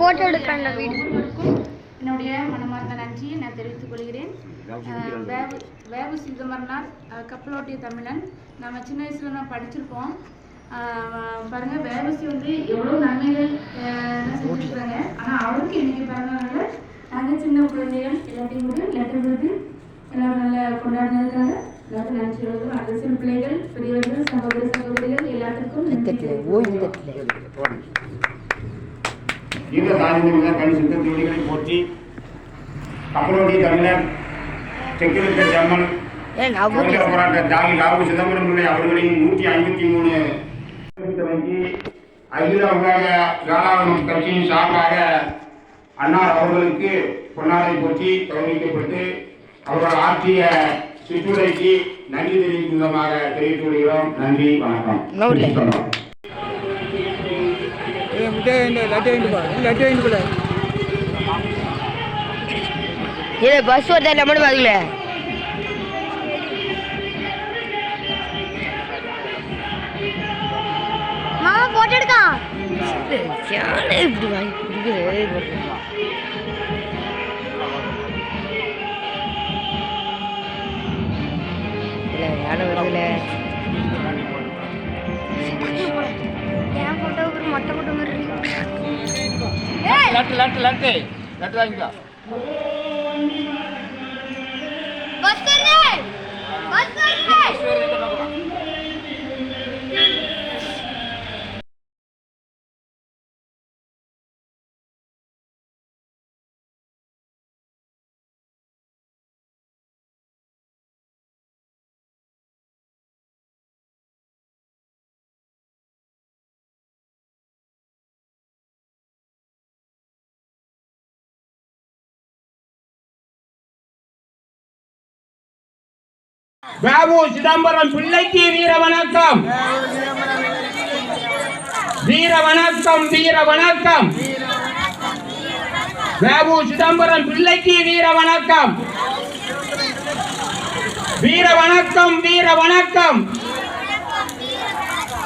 Photo எடுக்கிற வீடு. என்னுடைய மனமார்ந்த நன்றியை நான் தெரிவித்துக் கொள்கிறேன். வேவு வேவு சிதம்பரனார் கப்பலோட்டிய தமிழன். நம்ம சின்ன வயசுல நம்ம படிச்சிருப்போம். அஹ் பாருங்க வேவசி வந்து எவ்வளோ நன்மைகள் செஞ்சுருக்காங்க. ஆனால் அவருக்கு இன்னைக்கு பிறந்தவங்க நாங்கள் சின்ன குழந்தைகள் எல்லாத்தையும் கூட லெட்டர் எழுதி எல்லாரும் நல்லா கொண்டாடினதுக்காக எல்லாருக்கும் நன்றி எழுதும் அரசியல் பிள்ளைகள் பெரியவர்கள் சகோதர சகோதரிகள் எல்லாத்துக்கும் நன்றி. இந்த தாய்மொழிகள் கண் சித்த தொழில்களை போற்றி கப்பலோடி தமிழர் செக்கிழுத்த ஜம்மன் போராட்ட தியாகி லாபு சிதம்பரம் அவர்களின் நூற்றி ஐம்பத்தி மூணு அகில உலக வேளாண் கட்சியின் சார்பாக அன்னார் அவர்களுக்கு பொன்னாடை போற்றி கௌரவிக்கப்பட்டு அவர்கள் ஆற்றிய சிற்றுரைக்கு நன்றி தெரிவிக்கும் விதமாக தெரிவித்து கொள்கிறோம். நன்றி வணக்கம். இது பஸ் வருதா இல்லை மட்டும் பாருங்களே மாமா போட்டோ எடுக்கா. இப்படி வாங்கி குடிக்கிறது இல்லை யானை வருதுல என் போட்டோ ஒரு மொட்டை போட்டோ மாதிரி లట్టు లట్టు లట్టే లట్టు ఇంకా பாபு சிதம்பரம் பிள்ளைக்கு வீர வணக்கம். வீர வணக்கம் வீர வணக்கம். பாபு சிதம்பரம் பிள்ளைக்கு வீர வணக்கம். வீர வணக்கம் வீர வணக்கம்.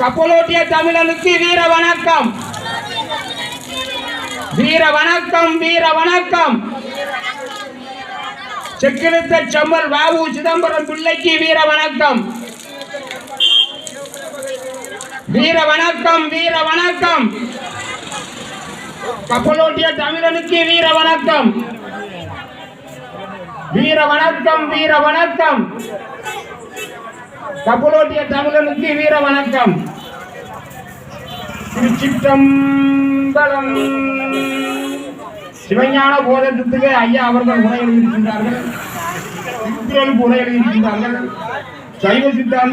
கப்பலோட்டிய தமிழனுக்கு வீர வணக்கம். வீர வணக்கம் வீர வணக்கம். செக்கிழுத்த செம்மல் வாவு சிதம்பரம் பிள்ளைக்கு வீர வணக்கம். வீர வணக்கம் வீர வணக்கம். கப்பலோட்டிய தமிழனுக்கு வீர வணக்கம். வீர வணக்கம் வீர வணக்கம். கப்பலோட்டிய தமிழனுக்கு வீர வணக்கம். திருச்சிட்டம்பலம் சிவஞான போதத்துக்கு ஐயா அவர்கள் உரை எழுதியிருக்கின்றார்கள் சித்திரன் உரை எழுதியிருக்கின்றார்கள் சைவ சித்தாந்த